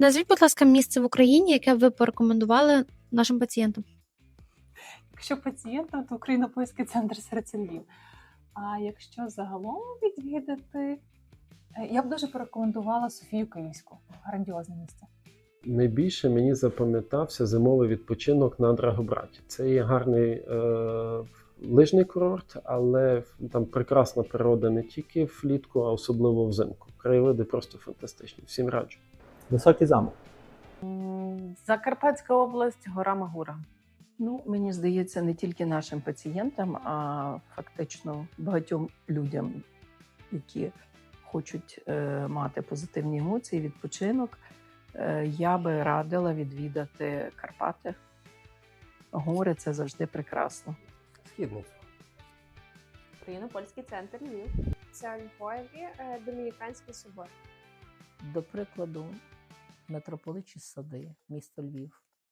Назвіть, будь ласка, місце в Україні, яке б ви порекомендували нашим пацієнтам. Якщо пацієнтам, то Україно-Польський центр серця Львів. А якщо загалом відвідати, е, я б дуже порекомендувала Софію Київську. Грандіозне місце. Найбільше мені запам'ятався зимовий відпочинок на Драгобраті. Це є гарний е, лижний курорт, але там прекрасна природа не тільки влітку, а особливо взимку. Краєвиди просто фантастичні. Всім раджу. Високий замок. Закарпатська область, гора Магура. Ну, мені здається, не тільки нашим пацієнтам, а фактично багатьом людям, які хочуть е, мати позитивні емоції, відпочинок. Е, я би радила відвідати Карпати. Гори це завжди прекрасно. Східницю. Україно-польський центр Львів. Це у Львові е, Домініканський собор. До прикладу, митрополичі сади, місто Львів.